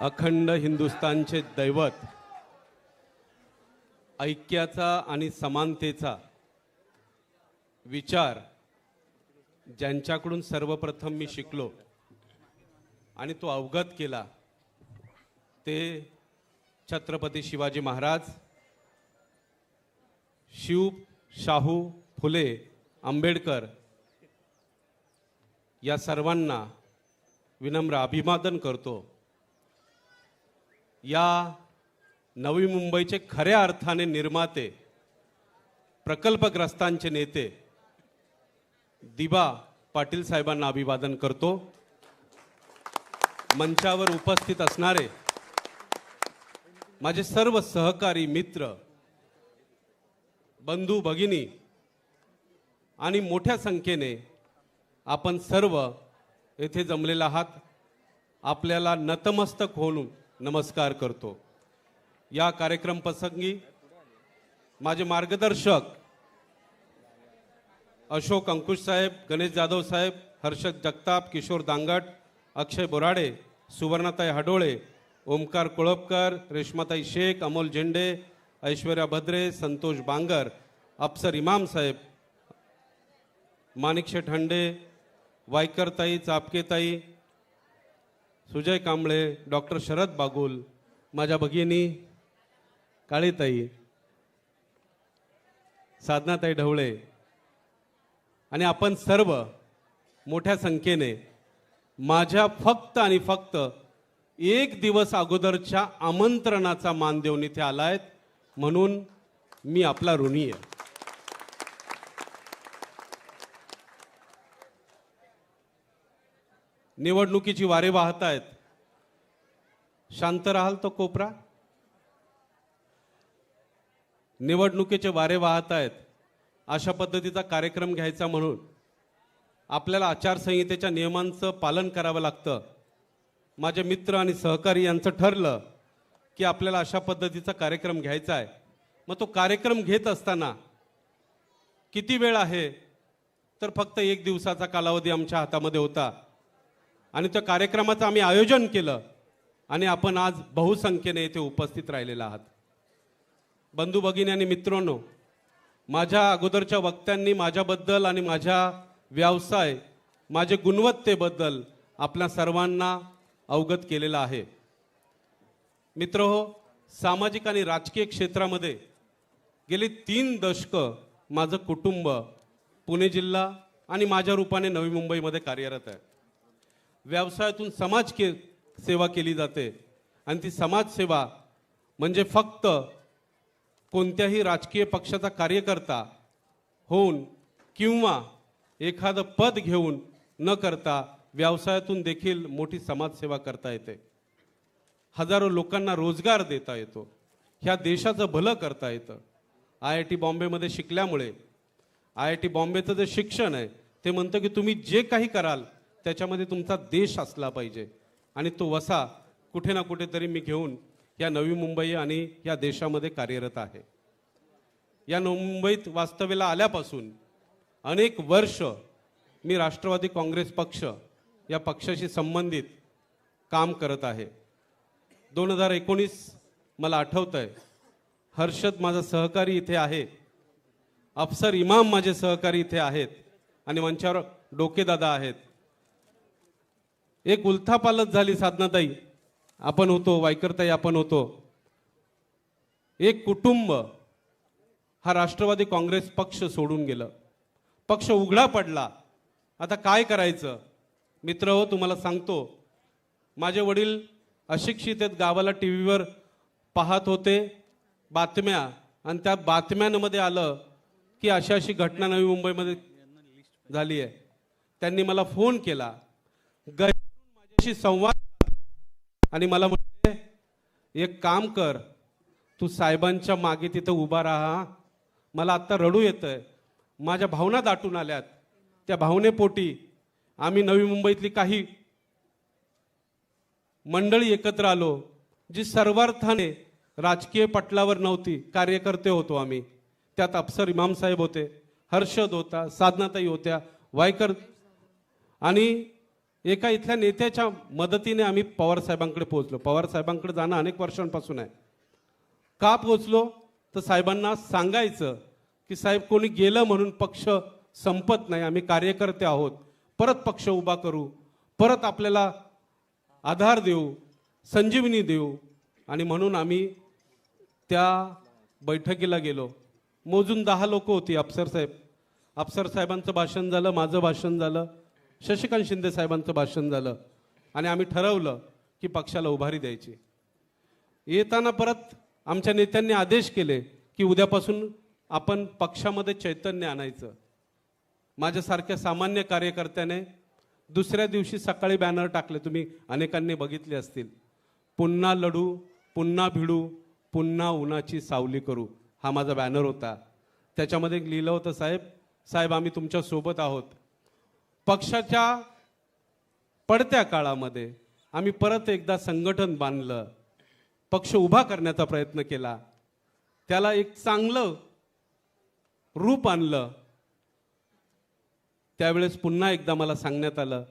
अखंड हिंदुस्थानचे दैवत ऐक्याचा आणि समानतेचा विचार ज्यांच्याकडून सर्वप्रथम मी शिकलो आणि तो अवगत केला ते छत्रपती शिवाजी महाराज शिव शाहू फुले आंबेडकर या सर्वांना विनम्र अभिवादन करतो. या नवी मुंबईचे खऱ्या अर्थाने निर्माते प्रकल्पग्रस्तांचे नेते दिबा पाटील साहेबांना अभिवादन करतो. मंचावर उपस्थित असणारे माझे सर्व सहकारी मित्र बंधू भगिनी आणि मोठ्या संख्येने आपण सर्व येथे जमलेला आहात आपल्याला नतमस्तक होऊन नमस्कार करतो. या कार्यक्रम प्रसंगी माझे मार्गदर्शक अशोक अंकुश साहेब गणेश जाधव साहेब हर्षद जगताप किशोर दांगट अक्षय बोराडे सुवर्णाताई हडोळे ओमकार कोळपकर रेश्माताई शेख अमोल झेंडे ऐश्वर्या भद्रे संतोष बांगर अप्सर इमाम साहेब माणिकशे ठंडे हंडे वायकरताई चापकेताई सुजय कांबळे डॉक्टर शरद बागुल माझ्या भगिनी काळीताई साधनाताई ढवळे आणि आपण सर्व मोठ्या संख्येने माझ्या फक्त आणि फक्त एक दिवस अगोदरच्या आमंत्रणाचा मान देऊन इथे आलायत म्हणून मी आपला ऋणी आहे. निवडणुकीची वारे वाहत आहेत शांत राहाल तो कोपरा? निवडणुकीचे वारे वाहत आहेत अशा पद्धतीचा कार्यक्रम घ्यायचा म्हणून आपल्याला आचारसंहितेच्या नियमांचं पालन करावं लागतं. माझे मित्र आणि सहकारी यांचं ठरलं की आपल्याला अशा पद्धतीचा कार्यक्रम घ्यायचा आहे. मग तो कार्यक्रम घेत असताना किती वेळ आहे? तर फक्त एक दिवसाचा कालावधी आमच्या हातामध्ये होता. आणि त्या कार्यक्रमाचं आम्ही आयोजन केलं. आणि आपण आज बहुसंख्येने इथे उपस्थित राहिलेला आहात. बंधू भगिनी आणि मित्रांनो माझ्या अगोदरच्या वक्त्यांनी माझ्याबद्दल आणि माझ्या व्यवसाय माझे गुणवत्तेबद्दल आपल्या सर्वांना अवगत केलेलं आहे. मित्र हो सामाजिक आणि राजकीय क्षेत्रामध्ये गेली तीन दशकं माझं कुटुंब पुणे जिल्हा आणि माझ्या रूपाने नवी मुंबईमध्ये कार्यरत आहे. व्यवसायातून समाज के सेवा केली जाते. आणि ती समाजसेवा म्हणजे फक्त कोणत्याही राजकीय पक्षाचा कार्यकर्ता होऊन किंवा एखादं पद घेऊन न करता व्यवसायातून देखील मोठी समाजसेवा करता येते. हजारो लोकांना रोजगार देता येतो. ह्या देशाचं भलं करता येतं. आय आय टी बॉम्बेमध्ये शिकल्यामुळे आय आय टी बॉम्बेचं जे शिक्षण आहे ते म्हणतं की तुम्ही जे काही कराल त्याच्यामध्ये तुमचा देश असला पाहिजे. आणि तो वसा कुठे ना कुठेतरी मी घेऊन या नवी मुंबई आणि या देशामध्ये कार्यरत आहे. या नवी मुंबईत वास्तव्याला आल्यापासून अनेक वर्ष मी राष्ट्रवादी काँग्रेस पक्ष या पक्षाशी संबंधित काम करत आहे. दोन हजार एकोणीस मला आठवत आहे हर्षद माझा सहकारी इथे आहे अफसर इमाम माझे सहकारी इथे आहेत आणि मंचावर डोकेदादा आहेत. एक उलथापालत झाली साधनाताई. आपण होतो वायकरताई आपण होतो. एक कुटुंब हा राष्ट्रवादी काँग्रेस पक्ष सोडून गेलं. पक्ष उघडा पडला. आता काय करायचं? मित्र हो तुम्हाला सांगतो. माझे वडील अशिक्षितेत गावाला टी व्हीवर पाहत होते बातम्या. आणि त्या बातम्यांमध्ये आलं की अशी अशी घटना नवी मुंबईमध्ये झाली आहे. त्यांनी मला फोन केला. ग- माझ्याशी संवाद आणि मला म्हणते एक काम कर. तू साहेबांच्या मागे तिथं उभा राहा. मला आत्ता रडू येतंय. माझ्या भावना दाटून आल्यात. त्या भावनेपोटी आम्ही नवी मुंबईतली काही मंडळी एकत्र आलो जी सर्वार्थाने राजकीय पटलावर नव्हती. कार्यकर्ते होतो आम्ही. त्यात अफसर इमाम साहेब होते हर्षद होता साधनाताई होत्या वायकर आणि एका इथल्या नेत्याच्या मदतीने आम्ही पवार साहेबांकडे पोहोचलो. पवार साहेबांकडे जाणं अनेक वर्षांपासून आहे. का पोहोचलो? तर साहेबांना सांगायचं की साहेब कोणी गेलं म्हणून पक्ष संपत नाही आम्ही कार्यकर्ते आहोत. परत पक्ष उभा करू परत आपल्याला आधार देऊ संजीवनी देऊ. आणि म्हणून आम्ही त्या बैठकीला गेलो. मोजून दहा लोक होती अफसर साहेब. अफसर साहेबांचं भाषण झालं माझं भाषण झालं. शशिकांत शिंदे साहेबांचं भाषण झालं आणि आम्ही ठरवलं की पक्षाला उभारी द्यायची. येताना परत आमच्या नेत्यांनी आदेश केले की उद्यापासून आपण पक्षामध्ये चैतन्य आणायचं. माझ्यासारख्या सामान्य कार्यकर्त्याने दुसऱ्या दिवशी सकाळी बॅनर टाकले. तुम्ही अनेकांनी बघितले असतील. पुन्हा लढू पुन्हा भिडू पुन्हा उन्हाची सावली करू. हा माझा बॅनर होता. त्याच्यामध्ये लिहिलं होतं साहेब साहेब आम्ही तुमच्यासोबत आहोत. पक्षाच्या पडत्या काळामध्ये आम्ही परत एकदा संघटन बांधलं पक्ष उभा करण्याचा प्रयत्न केला. त्याला एक चांगलं रूप आणलं. त्यावेळेस पुन्हा एकदा मला सांगण्यात आलं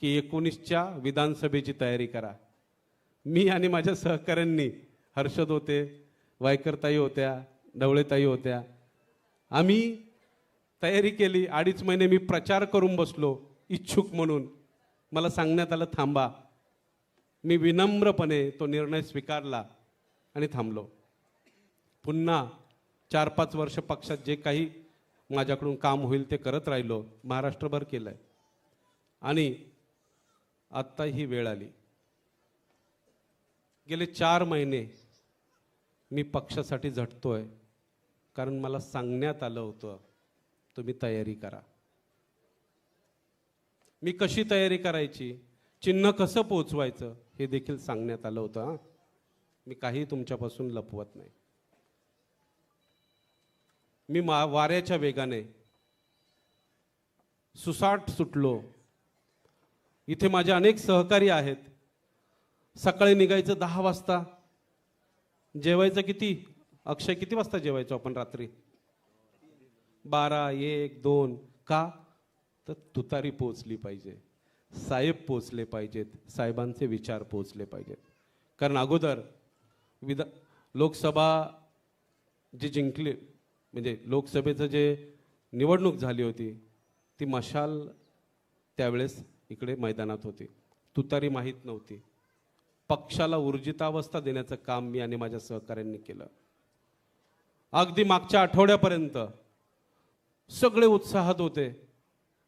की एकोणीसच्या विधानसभेची तयारी करा. मी आणि माझ्या सहकाऱ्यांनी हर्षद होते वायकरताई होत्या ढवळेताई होत्या आम्ही तयारी केली अडीच महिने मी प्रचार करून बसलो इच्छुक म्हणून. मला सांगण्यात आलं थांबा. मी विनम्रपणे तो निर्णय स्वीकारला आणि थांबलो. पुन्हा चार पाच वर्ष पक्षात जे काही माझ्याकडून काम होईल ते करत राहिलो महाराष्ट्रभर केलं आहे आणि आत्ता ही वेळ आली. गेले चार महिने मी पक्षासाठी झटतो आहे कारण मला सांगण्यात आलं होतं तुम्ही तयारी करा. मी कशी तयारी करायची? चिन्ह कसं पोचवायचं? हे देखील सांगण्यात आलं होतं हां. मी काही तुमच्यापासून लपवत नाही. मी मा वाऱ्याच्या वेगाने सुसाट सुटलो. इथे माझे अनेक सहकारी आहेत. सकाळी निघायचं दहा वाजता. जेवायचं किती? अक्षय किती वाजता जेवायचो आपण रात्री? बारा एक दोन का? तर तुतारी पोचली पाहिजे. साहेब पोचले पाहिजेत. साहेबांचे विचार पोचले पाहिजेत. कारण अगोदर विधा लोकसभा जी जिंकली म्हणजे लोकसभेचं जे निवडणूक झाली होती ती मशाल त्यावेळेस इकडे मैदानात होती. तुतारी माहीत नव्हती. पक्षाला ऊर्जितावस्था देण्याचं काम मी आणि माझ्या सहकाऱ्यांनी केलं. अगदी मागच्या आठवड्यापर्यंत सगळे उत्साहात होते.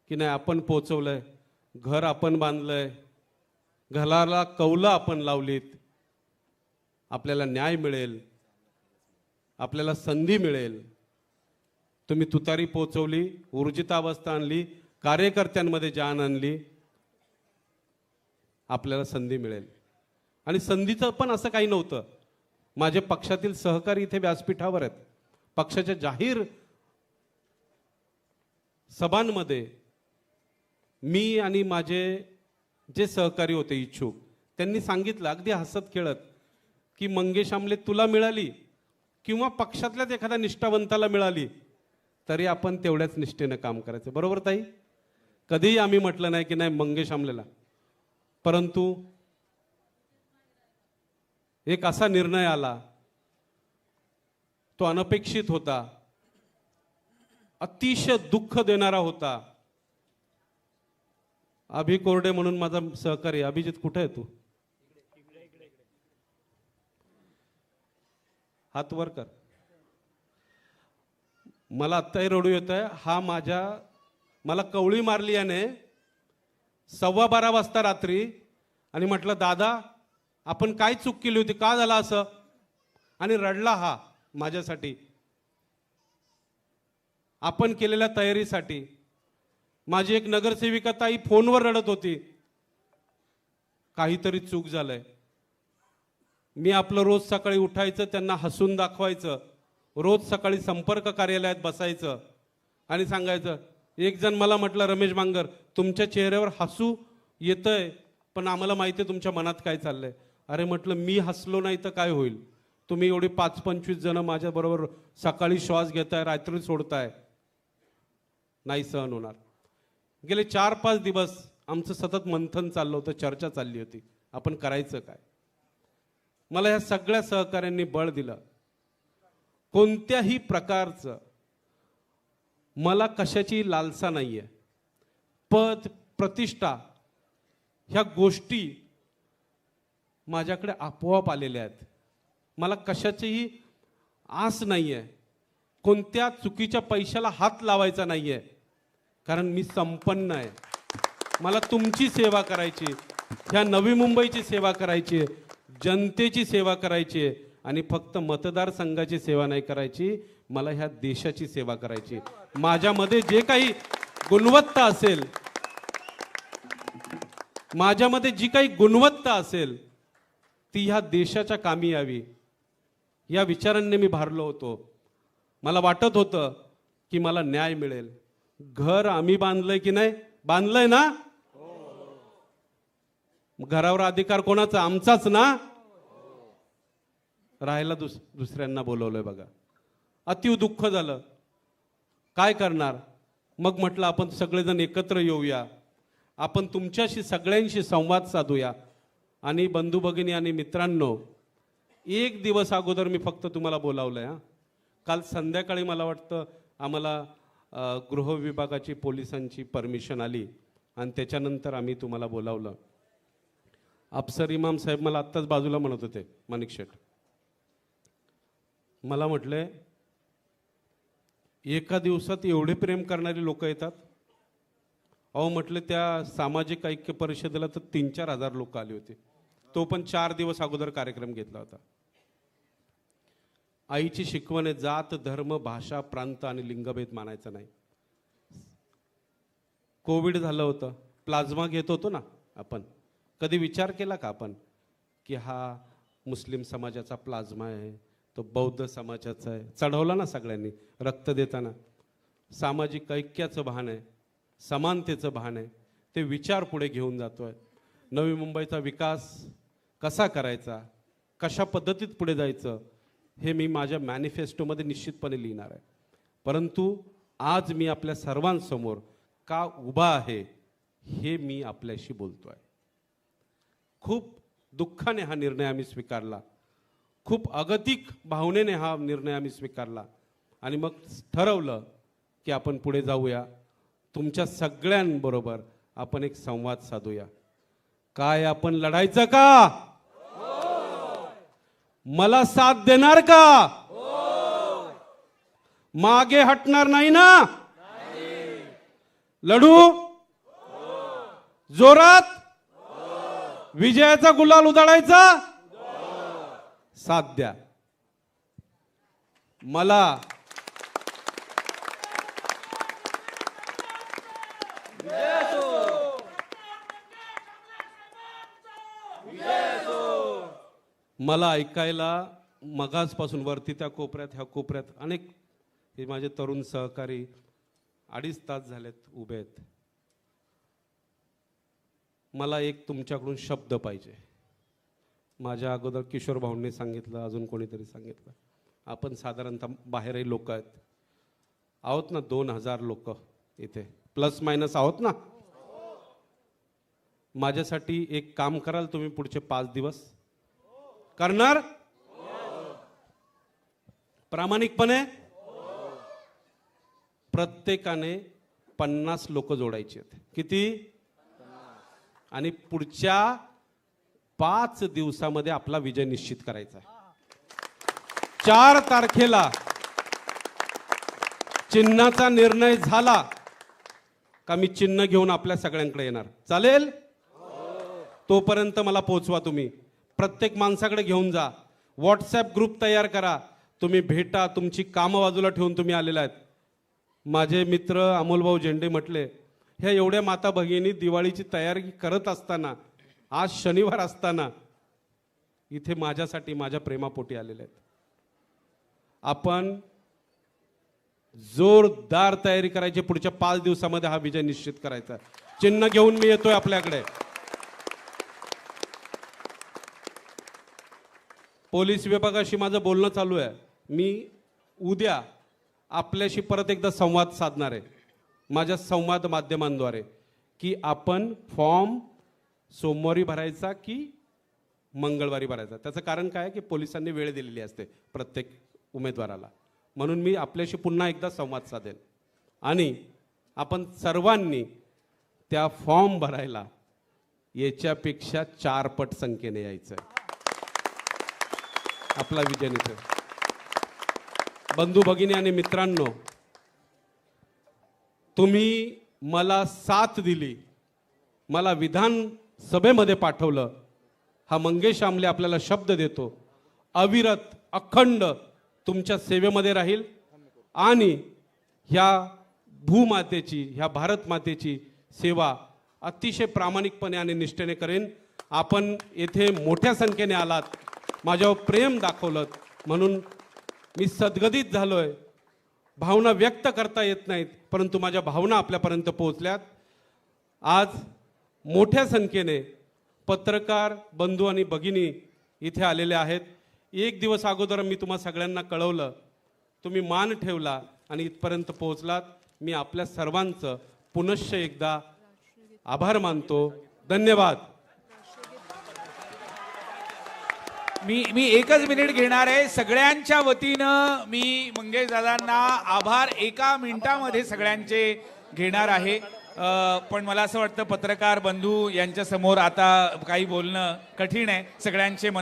की नाही आपण पोचवलंय. घर आपण बांधलंय. घराला कौलं आपण लावलीत. आपल्याला न्याय मिळेल. आपल्याला संधी मिळेल. तुम्ही तुतारी पोचवली ऊर्जितावस्था आणली कार्यकर्त्यांमध्ये जान आणली. आपल्याला संधी मिळेल. आणि संधीचं पण असं काही नव्हतं. माझे पक्षातील सहकारी इथे व्यासपीठावर आहेत. पक्षाच्या जाहीर सभांमध्ये मी आणि माझे जे सहकारी होते इच्छुक त्यांनी सांगितलं अगदी हसत खेळत की मंगेश आमले तुला मिळाली किंवा पक्षातल्याच एखाद्या निष्ठावंताला मिळाली तरी आपण तेवढ्याच निष्ठेनं काम करायचं. बरोबर ताई? कधीही आम्ही म्हटलं नाही की नाही मंगेश आमलेला. परंतु एक असा निर्णय आला तो अनपेक्षित होता अतिशय दुःख देणारा होता. अभि कोरडे म्हणून माझा सहकारी अभिजित कुठे आहे तू? हात वर कर. मला आत्ताही रडू येत आहे. हा माझ्या मला कवळी मारली याने सव्वा बारा वाजता रात्री. आणि म्हटलं दादा आपण काय चूक केली होती? का झाला असं? आणि रडला हा माझ्यासाठी. आपण केलेल्या तयारीसाठी. माझी एक नगरसेविका ताई फोनवर रडत होती. काहीतरी चूक झालंय. मी आपलं रोज सकाळी उठायचं त्यांना हसून दाखवायचं रोज सकाळी संपर्क कार्यालयात बसायचं आणि सांगायचं एक जण मला म्हटलं रमेश बांगर तुमच्या चेहऱ्यावर हसू येतंय पण आम्हाला माहिती आहे तुमच्या मनात काय चाललंय. अरे म्हटलं मी हसलो नाही तर काय होईल? तुम्ही एवढी पाच पंचवीस जणं माझ्याबरोबर सकाळी श्वास घेताय रात्री सोडताय. नाही सहन होणार. गेले चार पाच दिवस आमचं सतत मंथन चाललं होतं चर्चा चालली होती. आपण करायचं काय? मला ह्या सगळ्या सहकाऱ्यांनी बळ दिलं. कोणत्याही प्रकारचं मला कशाची लालसा नाही आहे पद प्रतिष्ठा ह्या गोष्टी माझ्याकडे आपोआप आलेल्या आहेत. मला कशाचीही आस नाही आहे कोणत्या चुकीच्या पैशाला हात लावायचा नाही आहे कारण मी संपन्न आहे. मला तुमची सेवा करायची ह्या नवी मुंबईची सेवा करायची आहे. जनतेची सेवा करायची आहे. आणि फक्त मतदारसंघाची सेवा नाही करायची मला ह्या देशाची सेवा करायची माझ्यामध्ये जे काही गुणवत्ता असेल माझ्यामध्ये जी काही गुणवत्ता असेल ती ह्या देशाच्या कामी यावी. या विचारांनी मी भारलो होतो. मला वाटत होतं की मला न्याय मिळेल. घर आम्ही बांधलंय की नाही? बांधलंय ना? घरावर अधिकार कोणाचा? आमचाच ना? राहायला दुस दुसऱ्यांना बोलवलंय बघा. अतिव दुःख झालं. काय करणार? मग म्हटलं आपण सगळेजण एकत्र येऊया. आपण तुमच्याशी सगळ्यांशी संवाद साधूया. आणि बंधू भगिनी आणि मित्रांनो एक दिवस अगोदर मी फक्त तुम्हाला बोलावलं हा. काल संध्याकाळी मला वाटतं आम्हाला गृह विभागाची पोलिसांची परमिशन आली आणि त्याच्यानंतर आम्ही तुम्हाला बोलावलं. अफसर इमाम साहेब मला आत्ताच बाजूला म्हणत होते माणिक शेठ. मला म्हटले एका दिवसात एवढे प्रेम करणारी लोक येतात? अहो म्हटलं त्या सामाजिक ऐक्य परिषदेला तर तीन चार हजार लोक आले होते. तो पण चार दिवस अगोदर कार्यक्रम घेतला होता. आईची शिकवण आहे जात धर्म भाषा प्रांत आणि लिंगभेद मानायचा नाही. कोविड झालं होतं. प्लाझ्मा घेत होतो ना आपण. कधी विचार केला का आपण? की हा मुस्लिम समाजाचा प्लाझ्मा आहे तो बौद्ध समाजाचा आहे. चढवला ना सगळ्यांनी रक्त देताना. सामाजिक ऐक्याचं भान आहे समानतेचं भान आहे. ते विचार पुढे घेऊन जातो आहे नवी मुंबईचा विकास कसा करायचा? कशा पद्धतीत पुढे जायचं? हे मी माझ्या मॅनिफेस्टोमध्ये निश्चितपणे लिहिणार आहे. परंतु आज मी आपल्या सर्वांसमोर का उभा आहे हे मी आपल्याशी बोलतो आहे खूप दुःखाने हा निर्णय आम्ही स्वीकारला. खूप अगतिक भावनेने हा निर्णय आम्ही स्वीकारला. आणि मग ठरवलं की आपण पुढे जाऊया. तुमच्या सगळ्यांबरोबर आपण एक संवाद साधूया. काय आपण लढायचं का? मला साथ देणार का? मागे हटणार नाही ना? लढू? जोरात? विजयाचा गुलाल उधळायचा? साथ द्या. मला मला ऐकायला मगाजपासून वरती त्या कोपऱ्यात ह्या कोपऱ्यात अनेक हे माझे तरुण सहकारी अडीच तास झालेत उभे आहेत. मला एक तुमच्याकडून शब्द पाहिजे. माझ्या अगोदर किशोर भाऊंनी सांगितलं अजून कोणीतरी सांगितलं. आपण साधारणतः बाहेरही लोक आहेत. आहोत ना दोन हजार लोक इथे. प्लस मायनस आहोत ना? माझ्यासाठी एक काम कराल तुम्ही पुढचे पाच दिवस करणार? प्रामाणिकपणे? प्रत्येकाने पन्नास लोक जोडायचे आहेत. किती? आणि पुढच्या पाच दिवसामध्ये आपला विजय निश्चित करायचा आहे. चार तारखेला चिन्हाचा निर्णय झाला का मी चिन्ह घेऊन आपल्या सगळ्यांकडे येणार. चालेल? तोपर्यंत मला पोहोचवा तुम्ही. प्रत्येक माणसाकडे घेऊन जा. व्हॉट्सॲप ग्रुप तयार करा. तुम्ही भेटा तुमची कामं बाजूला ठेवून तुम्ही आलेला आहेत. माझे मित्र अमोलभाऊ झेंडे म्हटले ह्या एवढ्या माता भगिनी दिवाळीची तयारी करत असताना आज शनिवार असताना इथे माझ्यासाठी माझ्या प्रेमापोटी आलेले आहेत. आपण जोरदार तयारी करायची पुढच्या पाच दिवसामध्ये हा विजय निश्चित करायचा. चिन्ह घेऊन मी येतोय आपल्याकडे. पोलीस विभागाशी माझं बोलणं चालू आहे. मी उद्या आपल्याशी परत एकदा संवाद साधणार आहे. माझ्या संवाद माध्यमांद्वारे. की आपण फॉर्म सोमवारी भरायचा की मंगळवारी भरायचा? त्याचं कारण काय आहे की पोलिसांनी वेळ दिलेली असते प्रत्येक उमेदवाराला. म्हणून मी आपल्याशी पुन्हा एकदा संवाद साधेन. आणि आपण सर्वांनी त्या फॉर्म भरायला याच्यापेक्षा चार पट संख्येने यायचं आहे आपला विजय निघेल बंधू भगिनी आणि मित्रांनो तुम्ही मला साथ दिली मला विधान सभेमध्ये पाठवलं हा मंगेश आमले आपल्याला शब्द देतो. अविरत अखंड तुमच्या सेवेमध्ये राहील आणि ह्या भूमातेची ह्या भारत मातेची सेवा अतिशय प्रामाणिकपणे आणि निष्ठेने करेन. आपण येथे मोठ्या संख्येने आलात. माझ्यावर प्रेम दाखवलं. म्हणून मी सद्गदित आहे भावना व्यक्त करता येत नाहीत परंतु माझ्या भावना आपल्यापर्यंत पोहोचल्यात. आज मोठ्या संख्येने पत्रकार बंधू आणि भगिनी इथे आलेले आहेत. एक दिवस अगोदर मी तुम्हा सगळ्यांना कळवलं. तुम्ही मान ठेवला आणि इथपर्यंत पोहोचलात. मी आपल्या सर्वांचं पुनश्च एकदा आभार मानतो. धन्यवाद. मी मी एकच मिनिट घेणार आहे. सगळ्यांच्या वतीनं मी मंगेश दादांना आभार एका मिनिटामध्ये सगळ्यांचे घेणार आहे. पण मला असं वाटतं पत्रकार बंधू यांच्या समोर आता काही बोलणं कठीण आहे. सगळ्यांचे मन